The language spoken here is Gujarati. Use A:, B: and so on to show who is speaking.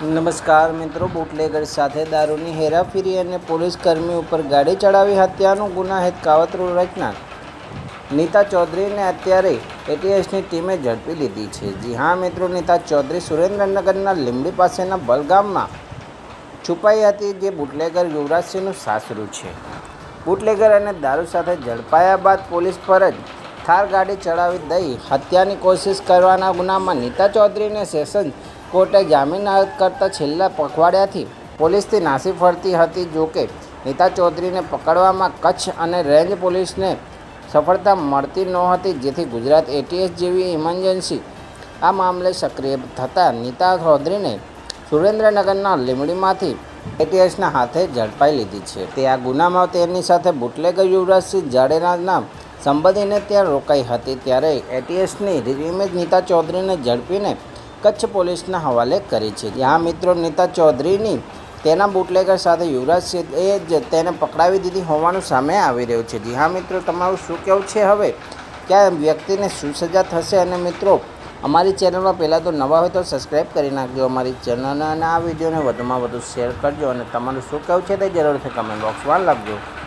A: નમસ્કાર મિત્રો, બુટલેગર સાથે દારૂની હેરાફેરી અને પોલીસ કર્મી ઉપર ગાડી ચડાવી હત્યાનું ગુનાહિત કાવતરું રચના નીતા ચૌધરીને અત્યારે એટીએસની ટીમે ઝડપી લીધી છે. જી હા મિત્રો, નીતા ચૌધરી સુરેન્દ્રનગરના લીંબડી પાસેના બલગામમાં છુપાઈ હતી, જે બુટલેગર યુવરાજસિંહનું સાસરું છે. બુટલેગર અને દારૂ સાથે ઝડપાયા બાદ પોલીસ પર જ થાર ગાડી ચડાવી દઈ હત્યાની કોશિશ કરવાના ગુનામાં નીતા ચૌધરીને સેશન કોર્ટે જામીન કરતા છેલ્લા પખવાડિયાથી પોલીસથી નાસી ફરતી હતી જોકે નીતા ચૌધરીને પકડવામાં કચ્છ અને રેન્જ પોલીસને સફળતા મળતી નહોતી જેથી ગુજરાત એટીએસ જેવી ઇમરજન્સી આ મામલે સક્રિય થતાં નીતા ચૌધરીને સુરેન્દ્રનગરના લીમડીમાંથી એટીએસના હાથે ઝડપાઈ લીધી છે. તે આ ગુનામાં તેની સાથે બુટલેગર યુવરાજસિંહ જાડેના નામ સંબંધીને ત્યાં રોકાઈ હતી, ત્યારે એટીએસની ઇમેજ નીતા ચૌધરીને ઝડપીને કચ્છ પોલીસના હવાલે કરી છે. જ્યાં મિત્રો, નીતા ચૌધરીની તેના બુટલેગર સાથે યુવરાજસિંહ એ જ તેને પકડાવી દીધી હોવાનું સામે આવી રહ્યું છે. જી હા, મિત્રો, તમારું શું કહેવું છે હવે? ક્યાં વ્યક્તિને શું સજા થશે? અને મિત્રો, અમારી ચેનલમાં પહેલાં તો નવા હોય તો સબસ્ક્રાઈબ કરી નાખજો અમારી ચેનલને, અને આ વિડીયોને વધુમાં વધુ શેર કરજો. અને તમારું શું કહેવું છે તે જરૂરથી કમેન્ટ બોક્સમાં લખજો.